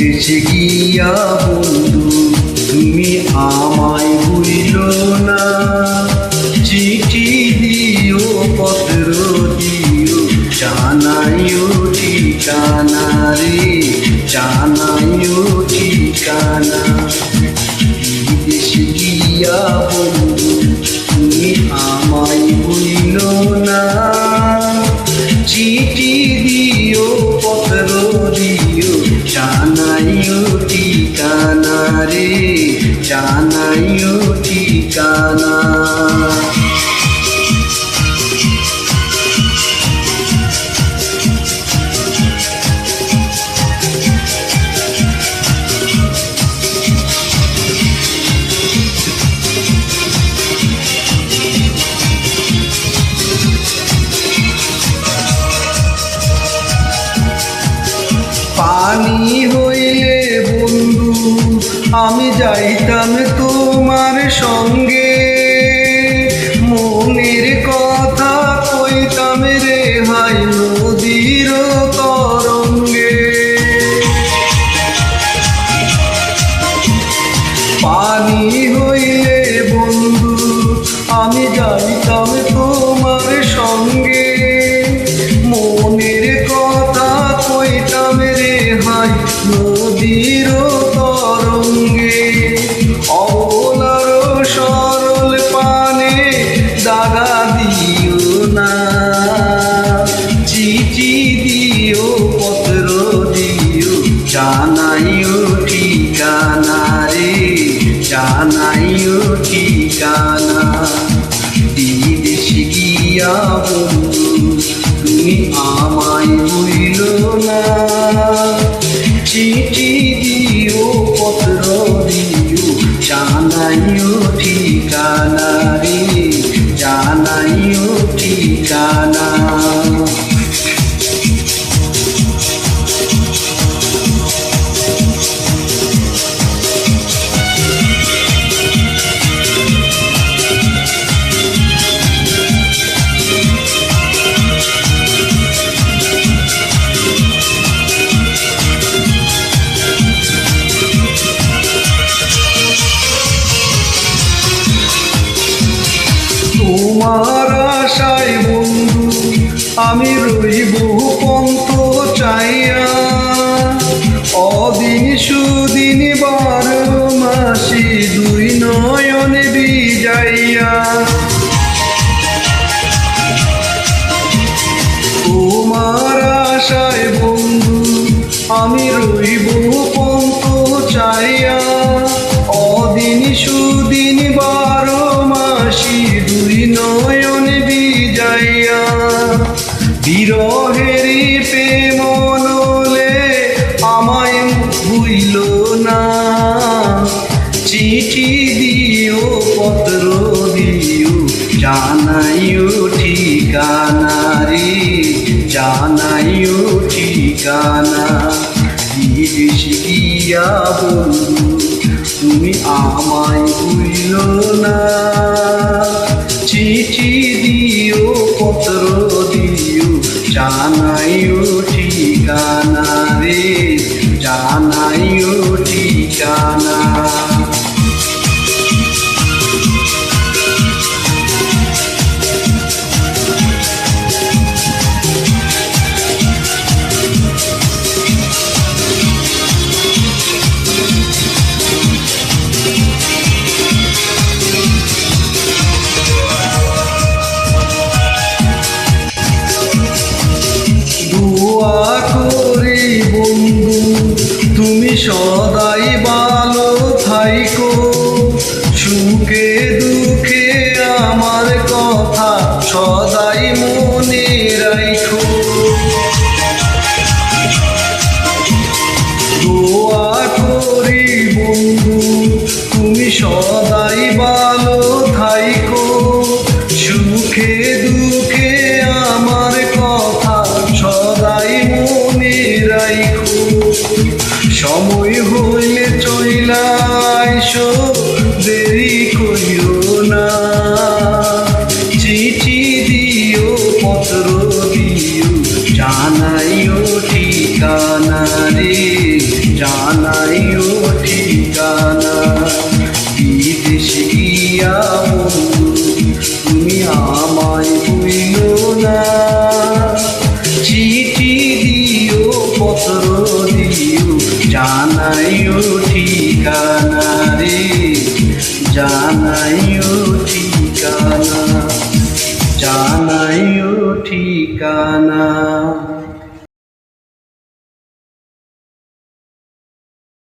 এসেছে গিয়া বন্ধু, তুমি আমায় বুঝল না। চিঠি দিও, পত্র দিও, জানাইও ঠিকানা রে, জানাইও ঠিকানা। এসে গিয়া বন্ধু রে জানাইও ঠিকানা আমি যাইতাম তোমার সঙ্গে। মনের কথা কইতাম রে হাই নদীর তরঙ্গে। পানি হইলে ঠিকানা? বিদেশ গিয়া বন্ধু, তুমি আমায় ভুইল না। চিঠি দিও, পত্র দিও, জানাইও ঠিকানা রে, জানাইও ঠিকানা। তোমার আশায় বন্ধু, আমি রইব পন্ত চাইয়া। অদিন সুদিন বারো মাসি, দুই নয়নে বিজাইয়া। তোমার আশায় বন্ধু, আমি রইব নয়ন বিজাইয়া বিরহেরি প্রেমনলে আমায় ভুইল না। চিঠি দিও পত্র দিও জানাইও ঠিকানা রে, জানাইও ঠিকানা। বিদেশ গিয়া বন্ধু তুমি আমায় ভুলিল না। চিঠি দিও পত্র দিও জানাইও ঠিকানা রে। সদাই ভালো থাইকো, সুখে দুঃখে আমার কথা সদাই মনে রাইখো। দোয়া করি বন্ধু, তুমি সদাই জানাইও ঠিকানা জানাইও ঠিকানা